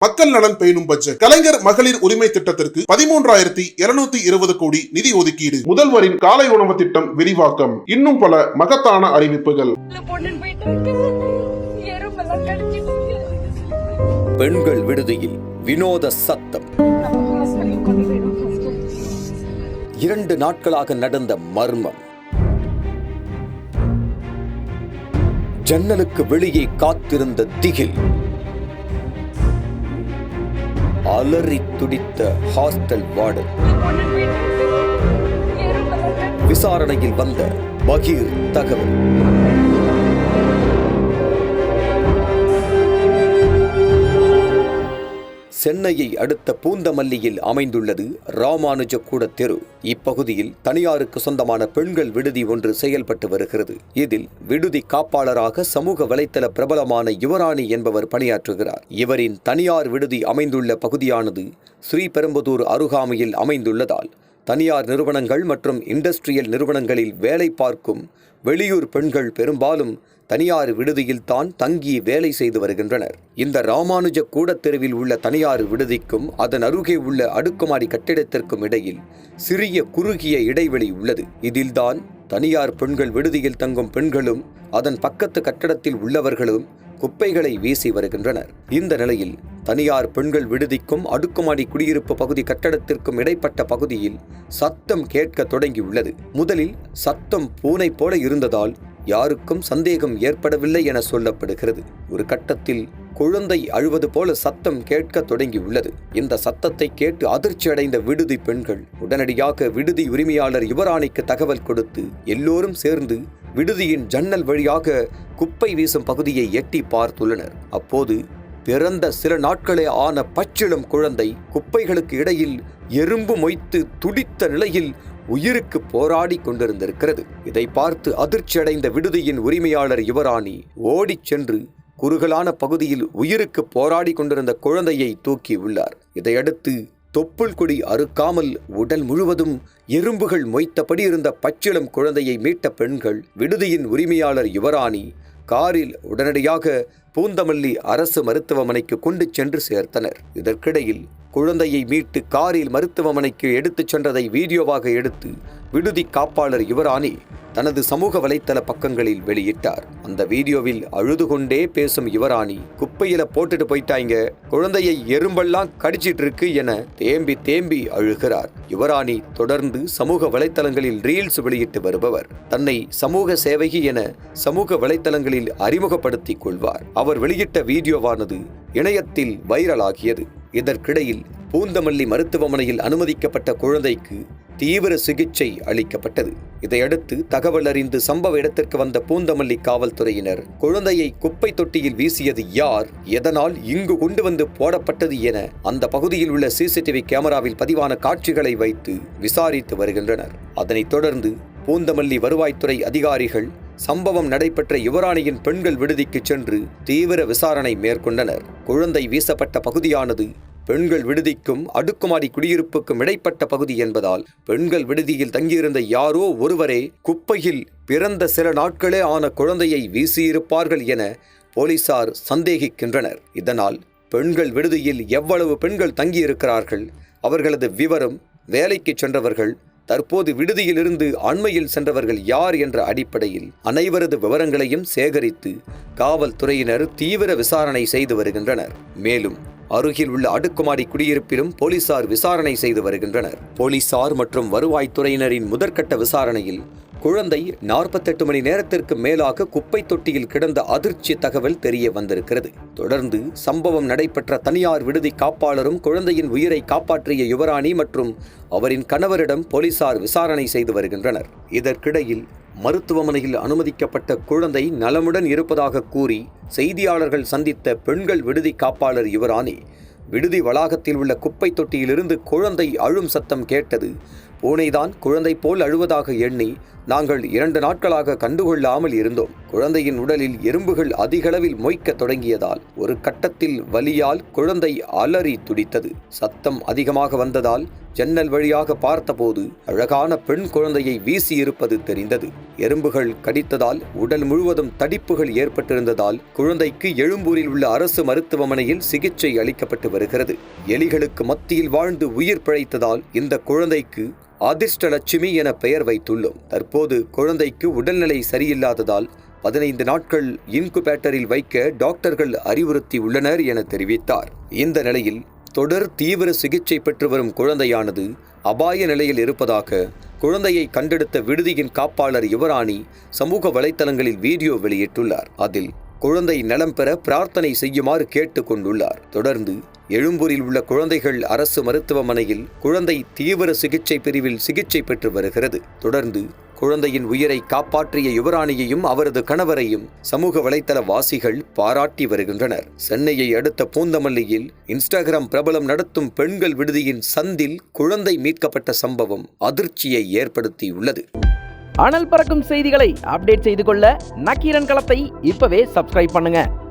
மக்கள் நலன் பேணும் பட்ஜெட். கலைஞர் மகளிர் உரிமை திட்டத்திற்கு பதிமூன்றாயிரத்தி இருநூத்தி இருபது கோடி நிதி ஒதுக்கீடு. முதல்வரின் காலை உணவு திட்டம் விரிவாக்கம். இன்னும் பல மகத்தான அறிவிப்புகள். பெண்கள் விடுதியில் வினோத சத்தம். இரண்டு நாட்களாக நடந்த மர்மம். ஜன்னலுக்கு வெளியே காத்திருந்த திகில். அலறி துடித்த ஹாஸ்டல் வார்டன். விசாரணையில் வந்த பகீர் தகவல். சென்னையை அடுத்த பூந்தமல்லியில் அமைந்துள்ளது ராமானுஜ கூட தெரு. இப்பகுதியில் தனியாருக்கு சொந்தமான பெண்கள் விடுதி ஒன்று செயல்பட்டு வருகிறது. இதில் விடுதி காப்பாளராக சமூக வலைத்தள பிரபலமான யுவராணி என்பவர் பணியாற்றுகிறார். இவரின் தனியார் விடுதி அமைந்துள்ள பகுதியானது ஸ்ரீபெரும்புதூர் அருகாமையில் அமைந்துள்ளதால் தனியார் நிறுவனங்கள் மற்றும் இண்டஸ்ட்ரியல் நிறுவனங்களில் வேலை பார்க்கும் வெளியூர் பெண்கள் பெரும்பாலும் தனியார் விடுதியில் தான் தங்கி வேலை செய்து வருகின்றனர். இந்த ராமானுஜ கூடத் தெருவில் உள்ள தனியார் விடுதிக்கும் அதன் அருகே உள்ள அடுக்குமாடி கட்டிடத்திற்கும் இடையில் சிறிய குறுகிய இடைவெளி உள்ளது. இதில்தான் தனியார் பெண்கள் விடுதியில் தங்கும் பெண்களும் அதன் பக்கத்து கட்டடத்தில் உள்ளவர்களும் குப்பைகளை வீசி வருகின்றனர். இந்த நிலையில் தனியார் பெண்கள் விடுதிக்கும் அடுக்குமாடி குடியிருப்பு பகுதி கட்டடத்திற்கும் இடைப்பட்ட பகுதியில் சத்தம் கேட்க தொடங்கியுள்ளது. முதலில் சத்தம் பூனை போல இருந்ததால் யாருக்கும் சந்தேகம் ஏற்படவில்லை என சொல்லப்படுகிறது. ஒரு கட்டத்தில் குழந்தை அழுவது போல சத்தம் கேட்க தொடங்கியுள்ளது. இந்த சத்தத்தை கேட்டு அதிர்ச்சி அடைந்த விடுதி பெண்கள் உடனடியாக விடுதி உரிமையாளர் யுவராணிக்கு தகவல் கொடுத்து எல்லோரும் சேர்ந்து விடுதியின் ஜன்னல் வழியாக குப்பை வீசும் பகுதியை எட்டி பார்த்துள்ளனர். அப்போது பிறந்த சில நாட்களே ஆன பச்சிளம் குழந்தை குப்பைகளுக்கு இடையில் எறும்பு மொய்த்து துடித்த நிலையில் உயிருக்கு போராடி கொண்டிருந்திருக்கிறது. இதை பார்த்து அதிர்ச்சியடைந்த விடுதியின் உரிமையாளர் யுவராணி ஓடிச் சென்று குறுகலான பகுதியில் உயிருக்கு போராடி கொண்டிருந்த குழந்தையை தூக்கி உள்ளார். இதையடுத்து தொப்புள் கொடி அறுக்காமல் உடல் முழுவதும் எறும்புகள் மொய்த்தபடி இருந்த பச்சிளம் குழந்தையை மீட்ட பெண்கள் விடுதியின் உரிமையாளர் யுவராணி காரில் உடனடியாக பூந்தமல்லி அரசு மருத்துவமனைக்கு கொண்டு சென்று சேர்த்தனர். இதற்கிடையில் குழந்தையை மீட்டு காரில் மருத்துவமனைக்கு எடுத்துச் சென்றதை வீடியோவாக எடுத்து விடுதி காப்பாளர் யுவராணி தனது சமூக வலைத்தள பக்கங்களில் வெளியிட்டார். அந்த வீடியோவில் அழுது கொண்டே பேசும் யுவராணி குப்பையில போட்டுட்டு போயிட்டாங்க குழந்தையை எறும்பெல்லாம் கடிச்சிட்டு இருக்கு என தேம்பி தேம்பி அழுகிறார். யுவராணி தொடர்ந்து சமூக வலைத்தளங்களில் ரீல்ஸ் வெளியிட்டு வருபவர். தன்னை சமூக சேவகி என சமூக வலைத்தளங்களில் அறிமுகப்படுத்திக் கொள்வார். அவர் வெளியிட்ட வீடியோவானது இணையத்தில் வைரலாகியது. இதற்கிடையில் பூந்தமல்லி மருத்துவமனையில் அனுமதிக்கப்பட்ட குழந்தைக்கு தீவிர சிகிச்சை அளிக்கப்பட்டது. இதையடுத்து தகவல் அறிந்து சம்பவ இடத்திற்கு வந்த பூந்தமல்லி காவல்துறையினர் குழந்தையை குப்பை தொட்டியில் வீசியது யார் எதனால் இங்கு கொண்டு வந்து போடப்பட்டது என அந்த பகுதியில் உள்ள சிசிடிவி கேமராவில் பதிவான காட்சிகளை வைத்து விசாரித்து வருகின்றனர். அதனைத் தொடர்ந்து பூந்தமல்லி வருவாய்த்துறை அதிகாரிகள் சம்பவம் நடைபெற்ற யுவராணியின் பெண்கள் விடுதிக்கு சென்று தீவிர விசாரணை மேற்கொண்டனர். குழந்தை வீசப்பட்ட பகுதியானது பெண்கள் விடுதிக்கும் அடுக்குமாடி குடியிருப்புக்கும் இடைப்பட்ட பகுதி என்பதால் பெண்கள் விடுதியில் தங்கியிருந்த யாரோ ஒருவரே குப்பையில் பிறந்த சில நாட்களே ஆன குழந்தையை வீசியிருப்பார்கள் என போலீசார் சந்தேகிக்கின்றனர். இதனால் பெண்கள் விடுதியில் எவ்வளவு பெண்கள் தங்கியிருக்கிறார்கள் அவர்களது விவரம் வேலைக்கு சென்றவர்கள் தற்போது விடுதியிலிருந்து அண்மையில் சென்றவர்கள் யார் என்ற அடிப்படையில் அனைவரது விவரங்களையும் சேகரித்து காவல்துறையினர் தீவிர விசாரணை செய்து வருகின்றனர். மேலும் அருகில் உள்ள அடுக்குமாடி குடியிருப்பிலும் போலீசார் விசாரணை செய்து வருகின்றனர். போலீசார் மற்றும் வருவாய்த்துறையினரின் முதற்கட்ட விசாரணையில் குழந்தை நாற்பத்தெட்டு மணி நேரத்திற்கு மேலாக குப்பை தொட்டியில் கிடந்த அதிர்ச்சி தகவல் தெரிய வந்திருக்கிறது. தொடர்ந்து சம்பவம் நடைபெற்ற தனியார் விடுதி காப்பாளரும் குழந்தையின் உயிரை காப்பாற்றிய யுவராணி மற்றும் அவரின் கணவரிடம் போலீசார் விசாரணை செய்து வருகின்றனர். இதற்கிடையில் மருத்துவமனையில் அனுமதிக்கப்பட்ட குழந்தை நலமுடன் இருப்பதாக கூறி செய்தியாளர்கள் சந்தித்த பெண்கள் விடுதி காப்பாளர் யுவராணி விடுதி வளாகத்தில் உள்ள குப்பை தொட்டியிலிருந்து குழந்தை அழும் சத்தம் கேட்டது. பூனைதான் குழந்தை போல் அழுவதாக எண்ணி நாங்கள் இரண்டு நாட்களாக கண்டுகொள்ளாமல் இருந்தோம். குழந்தையின் உடலில் எறும்புகள் அதிகளவில் மொய்க்கத் தொடங்கியதால் ஒரு கட்டத்தில் வலியால் குழந்தை அலறி துடித்தது. சத்தம் அதிகமாக வந்ததால் ஜன்னல் வழியாக பார்த்தபோது அழகான பெண் குழந்தையை வீசியிருப்பது தெரிந்தது. எறும்புகள் கடித்ததால் உடல் முழுவதும் தடிப்புகள் ஏற்பட்டிருந்ததால் குழந்தைக்கு எழும்பூரில் உள்ள அரசு மருத்துவமனையில் சிகிச்சை அளிக்கப்பட்டு வருகிறது. எலிகளுக்கு மத்தியில் வாழ்ந்து உயிர் பிழைத்ததால் இந்த குழந்தைக்கு அதிர்ஷ்டலட்சுமி என பெயர் வைத்துள்ளோம். தற்போது குழந்தைக்கு உடல்நிலை சரியில்லாததால் பதினைந்து நாட்கள் இன்குபேட்டரில் வைக்க டாக்டர்கள் அறிவுறுத்தி உள்ளனர் என தெரிவித்தார். இந்த நிலையில் தொடர் தீவிர சிகிச்சை பெற்று வரும் குழந்தையானது அபாய நிலையில் இருப்பதாக குழந்தையை கண்டெடுத்த விடுதியின் காப்பாளர் யுவராணி சமூக வலைத்தளங்களில் வீடியோ வெளியிட்டுள்ளார். அதில் குழந்தை நலம் பெற பிரார்த்தனை செய்யுமாறு கேட்டுக் கொண்டுள்ளார் தொடர்ந்து எழும்பூரில் உள்ள குழந்தைகள் அரசு மருத்துவமனையில் குழந்தை தீவிர சிகிச்சை பிரிவில் சிகிச்சை பெற்று வருகிறது. தொடர்ந்து குழந்தையின் உயிரை காப்பாற்றிய யுவராணியையும் அவரது கணவரையும் சமூக வலைத்தள வாசிகள் பாராட்டி வருகின்றனர். சென்னையை அடுத்த பூந்தமல்லியில் இன்ஸ்டாகிராம் பிரபலம் நடத்தும் பெண்கள் விடுதியின் சந்தில் குழந்தை மீட்கப்பட்ட சம்பவம் அதிர்ச்சியை ஏற்படுத்தியுள்ளது. அனல் பறக்கும் செய்திகளை அப்டேட் செய்து கொள்ள நக்கீரன் களத்தை இப்பவே சப்ஸ்கிரைப் பண்ணுங்க.